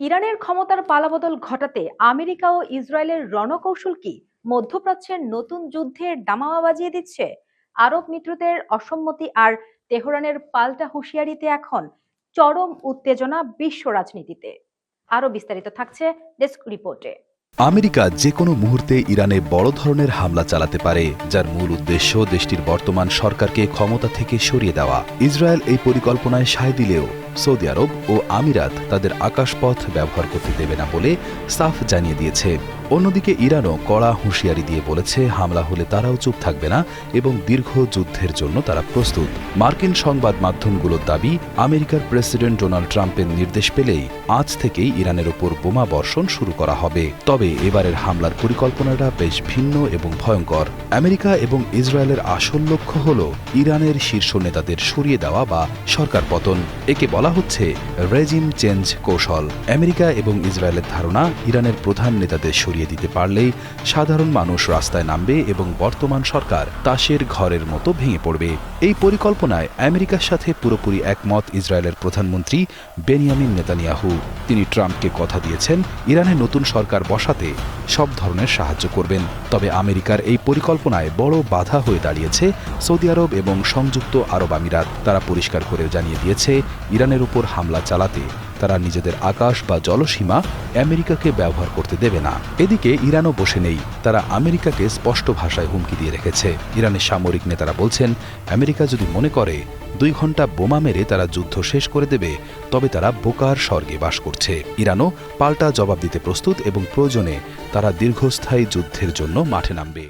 ইরানের ক্ষমতার পালাবদল ঘটাতে আমেরিকা ও ইসরায়েলের রণকৌশল কি? মধ্যপ্রাচ্যের নতুন যুদ্ধের দামামা বাজিয়ে দিচ্ছে? আরব মিত্রদের অসম্মতি আর তেহরানের পাল্টা হুঁশিয়ারিতে এখন চরম উত্তেজনা বিশ্ব রাজনীতিতে। আরও বিস্তারিত থাকছে ডেস্ক রিপোর্টে। আমেরিকা যে কোনো মুহূর্তে ইরানে বড় ধরনের হামলা চালাতে পারে, যার মূল উদ্দেশ্য দেশটির বর্তমান সরকারকে ক্ষমতা থেকে সরিয়ে দেওয়া। ইসরায়েল এই পরিকল্পনায় সায় দিলেও সৌদি আরব ও আমিরাত তাদের আকাশপথ ব্যবহার করতে দেবে না বলে সাফ জানিয়ে দিয়েছে। অন্যদিকে ইরানও কড়া হুঁশিয়ারি দিয়ে বলেছে, হামলা হলে তারাও চুপ থাকবে না এবং দীর্ঘ যুদ্ধের জন্য তারা প্রস্তুত। মার্কিন সংবাদ মাধ্যমগুলোর দাবি, আমেরিকার প্রেসিডেন্ট ডোনাল্ড ট্রাম্পের নির্দেশ পেলেই আজ থেকেই ইরানের ওপর বোমা বর্ষণ শুরু করা হবে। তবে এবারের হামলার পরিকল্পনাটা বেশ ভিন্ন এবং ভয়ঙ্কর। আমেরিকা এবং ইসরায়েলের আসল লক্ষ্য হল ইরানের শীর্ষ নেতাদের সরিয়ে দেওয়া বা সরকার পতন। একে বলা হচ্ছে, রেজিম চেঞ্জ কৌশল। আমেরিকা এবং ইসরায়েলের ধারণা, ইরানের প্রধান নেতাদের সরিয়ে দিতে পারলেই সাধারণ মানুষ রাস্তায় নামবে এবং বর্তমান সরকার তাসের ঘরের মতো ভেঙে পড়বে। এই পরিকল্পনায় আমেরিকার সাথে পুরোপুরি একমত ইসরায়েলের প্রধানমন্ত্রী বেনিয়ামিন নেতানিয়াহু। তিনি ট্রাম্পকে কথা দিয়েছেন, ইরানে নতুন সরকার বসাতে। সব ধরনের সাহায্য করবেন। তবে আমেরিকার এই পরিকল্পনায় বড় বাধা হয়ে দাঁড়িয়েছে সৌদি আরব এবং সংযুক্ত আরব আমিরাত। তারা পরিষ্কার করে জানিয়ে দিয়েছে, ইরানের উপর হামলা চালাতে তারা নিজেদের আকাশ বা জলসীমা আমেরিকাকে ব্যবহার করতে দেবে না। এদিকে ইরানও বসে নেই। তারা আমেরিকাকে স্পষ্ট ভাষায় হুমকি দিয়ে রেখেছে। ইরানের সামরিক নেতারা বলছেন, আমেরিকা যদি মনে করে, দুই ঘণ্টা বোমা মেরে তারা যুদ্ধ শেষ করে দেবে, তবে তারা বোকার স্বর্গে বাস করছে। ইরানও পাল্টা জবাব দিতে প্রস্তুত এবং প্রয়োজনে তারা দীর্ঘস্থায়ী যুদ্ধের জন্য মাঠে নামবে।